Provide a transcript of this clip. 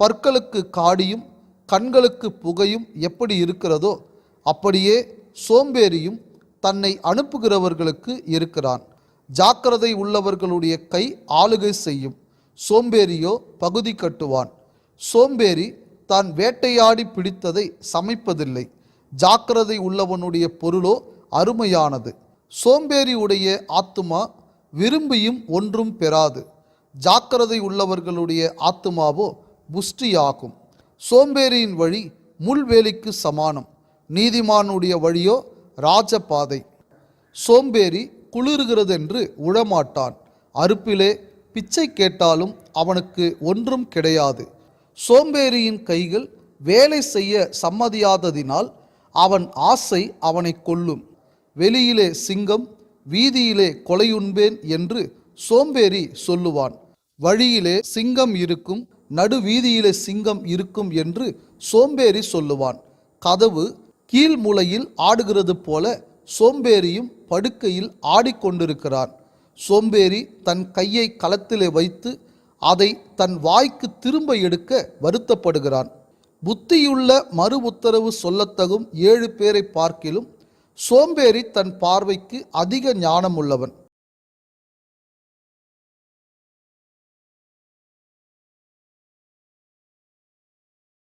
பற்களுக்கு காடியும் கண்களுக்கு புகையும் எப்படி இருக்கிறதோ அப்படியே சோம்பேறியும் தன்னை அனுப்புகிறவர்களுக்கு இருக்கிறான். ஜாக்கிரதை உள்ளவர்களுடைய கை ஆளுகை செய்யும். சோம்பேறியோ பகுதி கட்டுவான். சோம்பேறி தான் வேட்டையாடி பிடித்ததை சமைப்பதில்லை. ஜாக்கிரதை உள்ளவனுடைய பொருளோ அருமையானது. சோம்பேறி உடைய ஆத்துமா விரும்பியும் ஒன்றும் பெறாது. ஜாக்கிரதை உள்ளவர்களுடைய ஆத்துமாவோ புஷ்டியாகும் சோம்பேறியின் வழி முள்வேலிக்கு சமானம். நீதிமானுடைய வழியோ ராஜபாதை. சோம்பேறி குளிர்கிறதென்று உழமாட்டான். அறுப்பிலே பிச்சை கேட்டாலும் அவனுக்கு ஒன்றும் கிடையாது. சோம்பேறியின் கைகள் வேலை செய்ய சம்மதியாததினால் அவன் ஆசை அவனை கொல்லும். வெளியிலே சிங்கம் வீதியிலே கொலையுண்பேன் என்று சோம்பேறி சொல்லுவான். வழியிலே சிங்கம் இருக்கும் நடு வீதியிலே சிங்கம் இருக்கும் என்று சோம்பேறி சொல்லுவான். கதவு கீழ் மூலையில் ஆடுகிறது போல சோம்பேறியும் படுக்கையில் ஆடிக்கொண்டிருக்கிறான் சோம்பேறி தன் கையை களத்திலே வைத்து அதை தன் வாய்க்கு திரும்ப எடுக்க வருத்தப்படுகிறான். புத்தியுள்ள மறு உத்தரவு சொல்லத்தகும் ஏழு பேரை பார்க்கிலும் சோம்பேறி தன் பார்வைக்கு அதிக ஞானம் உள்ளவன்